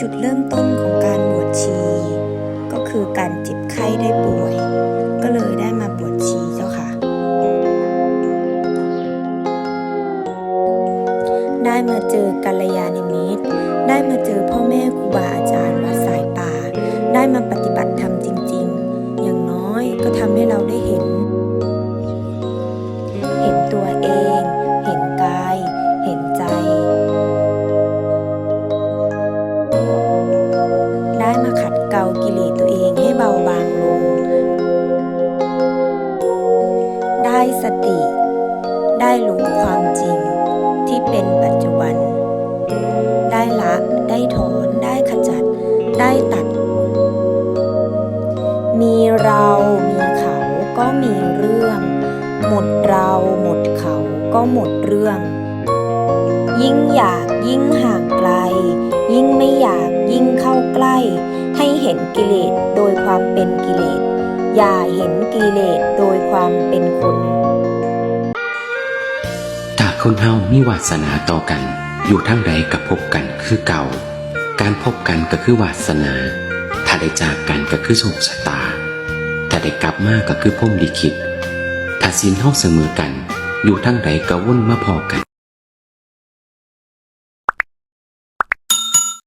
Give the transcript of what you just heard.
จุดเริ่มต้นของการบวชชี ก็คือการเจ็บไข้ได้ป่วย ก็เลยได้มาบวชชีเจ้าค่ะ ได้มาเจอกัลยาณมิตร เกลากิเลสตัวเองให้เบาบางลง ได้สติ ได้รู้ความจริงที่เป็นปัจจุบัน ได้ละได้ถอนได้ขจัด ได้ตัด มีเรามีเขาก็มีเรื่อง หมดเราหมดเขาก็หมดเรื่อง ยิ่งอยากยิ่งห่างไกล ยิ่งไม่อยากยิ่งเข้าใกล้ ให้เห็นกิเลสโดยความเป็นกิเลส อย่าเห็นกิเลสโดยความเป็นคนถ้าคนเฮามีวาสนาต่อกัน อยู่ทั้งใดกับพบกันคือเก่า การพบกันก็คือวาสนา ถ้าได้จากกันก็คือโชคชะตา ถ้าได้กลับมาก็คือพรหมลิขิตถ้าสินเฮาเสมอกัน อยู่ทั้งใดก็ว่นมาพอกัน